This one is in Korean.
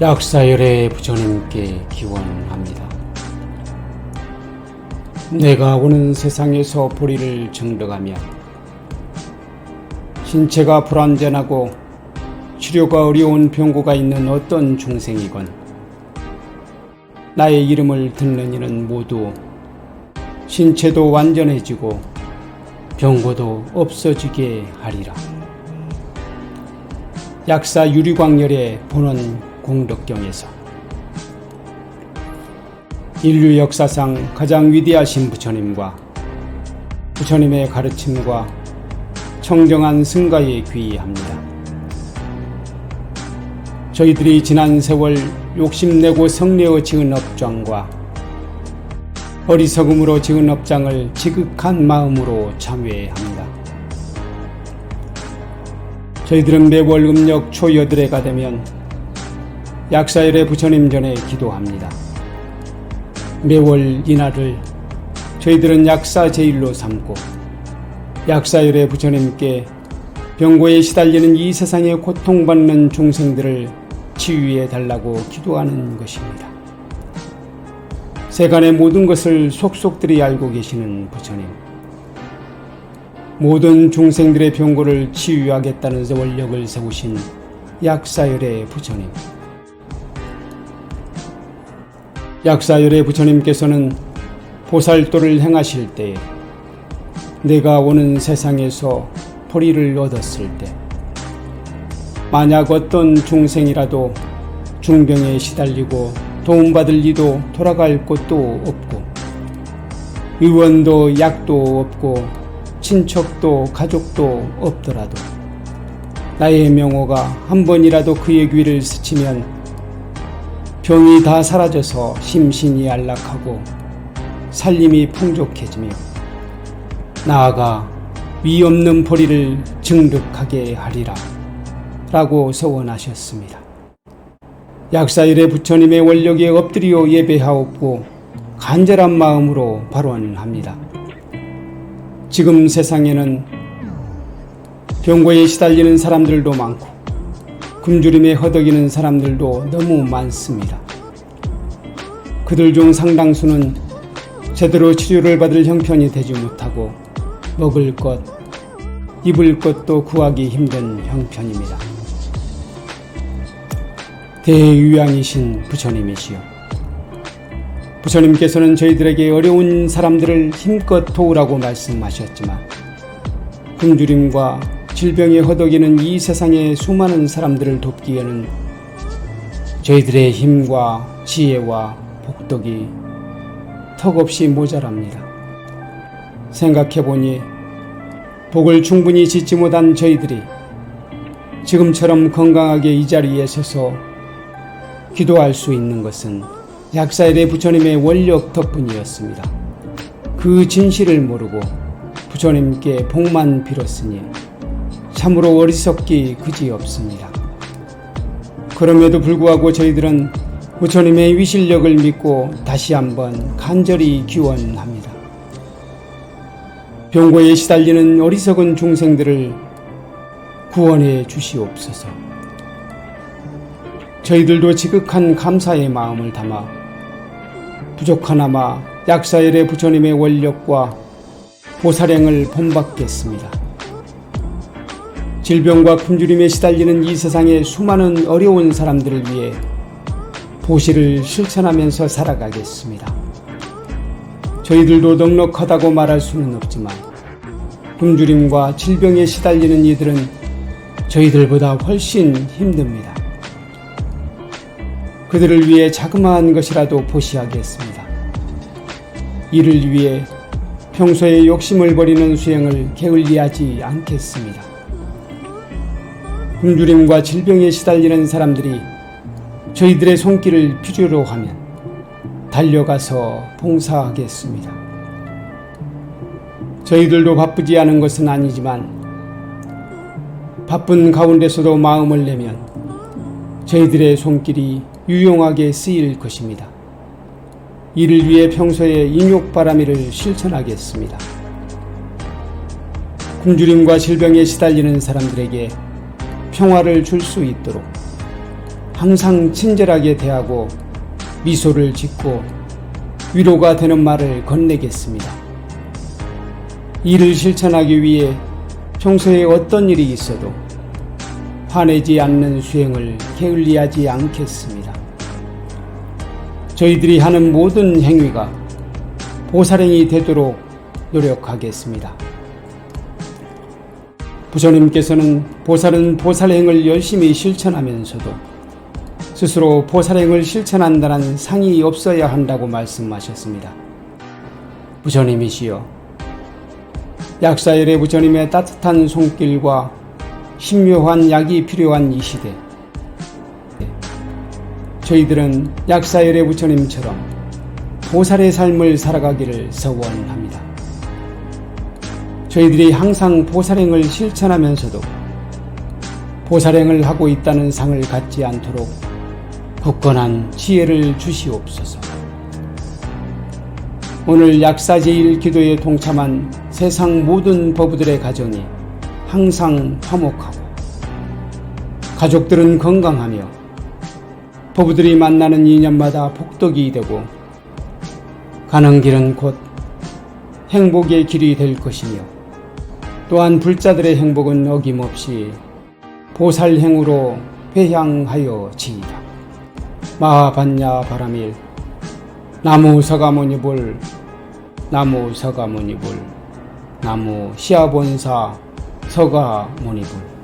약사열의 부처님께 기원합니다. 내가 오는 세상에서 보리를 증득하며 신체가 불완전하고 치료가 어려운 병고가 있는 어떤 중생이건 나의 이름을 듣는 이는 모두 신체도 완전해지고 병고도 없어지게 하리라. 약사 유리광열의 본원 공덕경에서 인류 역사상 가장 위대하신 부처님과 부처님의 가르침과 청정한 승가에 귀의합니다. 저희들이 지난 세월 욕심내고 성내어 지은 업장과 어리석음으로 지은 업장을 지극한 마음으로 참회합니다. 저희들은 매월 음력 초여들해가 되면 약사일의 부처님 전에 기도합니다. 매월 이날을 저희들은 약사 제일로 삼고 약사일의 부처님께 병고에 시달리는 이 세상에 고통받는 중생들을 치유해 달라고 기도하는 것입니다. 세간의 모든 것을 속속들이 알고 계시는 부처님. 모든 중생들의 병고를 치유하겠다는 원력을 세우신 약사열의 부처님. 약사열의 부처님께서는 보살도를 행하실 때에 내가 오는 세상에서 포리를 얻었을 때 만약 어떤 중생이라도 중병에 시달리고 도움받을 이도 돌아갈 곳도 없고 의원도 약도 없고 친척도 가족도 없더라도 나의 명호가 한 번이라도 그의 귀를 스치면 병이 다 사라져서 심신이 안락하고 살림이 풍족해지며 나아가 위 없는 보리를 증득하게 하리라 라고 서원하셨습니다. 약사일의 부처님의 원력에 엎드려 예배하옵고 간절한 마음으로 발언합니다. 지금 세상에는 병고에 시달리는 사람들도 많고 굶주림에 허덕이는 사람들도 너무 많습니다. 그들 중 상당수는 제대로 치료를 받을 형편이 되지 못하고 먹을 것, 입을 것도 구하기 힘든 형편입니다. 대유양이신 부처님이시여. 부처님께서는 저희들에게 어려운 사람들을 힘껏 도우라고 말씀하셨지만, 굶주림과 질병에 허덕이는 이 세상의 수많은 사람들을 돕기에는 저희들의 힘과 지혜와 복덕이 턱없이 모자랍니다. 생각해보니 복을 충분히 짓지 못한 저희들이 지금처럼 건강하게 이 자리에 서서 기도할 수 있는 것은 약사일의 부처님의 원력 덕분이었습니다. 그 진실을 모르고 부처님께 복만 빌었으니 참으로 어리석기 그지없습니다. 그럼에도 불구하고 저희들은 부처님의 위실력을 믿고 다시 한번 간절히 기원합니다. 병고에 시달리는 어리석은 중생들을 구원해 주시옵소서. 저희들도 지극한 감사의 마음을 담아 부족하나마 약사일의 부처님의 원력과 보살행을 본받겠습니다. 질병과 굶주림에 시달리는 이 세상의 수많은 어려운 사람들을 위해 보시를 실천하면서 살아가겠습니다. 저희들도 넉넉하다고 말할 수는 없지만 굶주림과 질병에 시달리는 이들은 저희들보다 훨씬 힘듭니다. 그들을 위해 자그마한 것이라도 보시하겠습니다. 이를 위해 평소에 욕심을 버리는 수행을 게을리하지 않겠습니다. 굶주림과 질병에 시달리는 사람들이 저희들의 손길을 필요로 하면 달려가서 봉사하겠습니다. 저희들도 바쁘지 않은 것은 아니지만 바쁜 가운데서도 마음을 내면 저희들의 손길이 유용하게 쓰일 것입니다. 이를 위해 평소에 인욕바라미를 실천하겠습니다. 굶주림과 질병에 시달리는 사람들에게 평화를 줄 수 있도록 항상 친절하게 대하고 미소를 짓고 위로가 되는 말을 건네겠습니다. 이를 실천하기 위해 평소에 어떤 일이 있어도 화내지 않는 수행을 게을리하지 않겠습니다. 저희들이 하는 모든 행위가 보살행이 되도록 노력하겠습니다. 부처님께서는 보살은 보살행을 열심히 실천하면서도 스스로 보살행을 실천한다는 상이 없어야 한다고 말씀하셨습니다. 부처님이시여, 약사열의 부처님의 따뜻한 손길과 신묘한 약이 필요한 이 시대, 저희들은 약사열의 부처님처럼 보살의 삶을 살아가기를 서원합니다. 저희들이 항상 보살행을 실천하면서도 보살행을 하고 있다는 상을 갖지 않도록 굳건한 지혜를 주시옵소서. 오늘 약사제일 기도에 동참한 세상 모든 법부들의 가정이 항상 화목하고 가족들은 건강하며 부부들이 만나는 인연마다 복덕이 되고 가는 길은 곧 행복의 길이 될 것이며 또한 불자들의 행복은 어김없이 보살행으로 회향하여 지이다. 마하반야 바라밀 나무 서가모니불 나무 서가모니불 나무 시아본사 서가모니불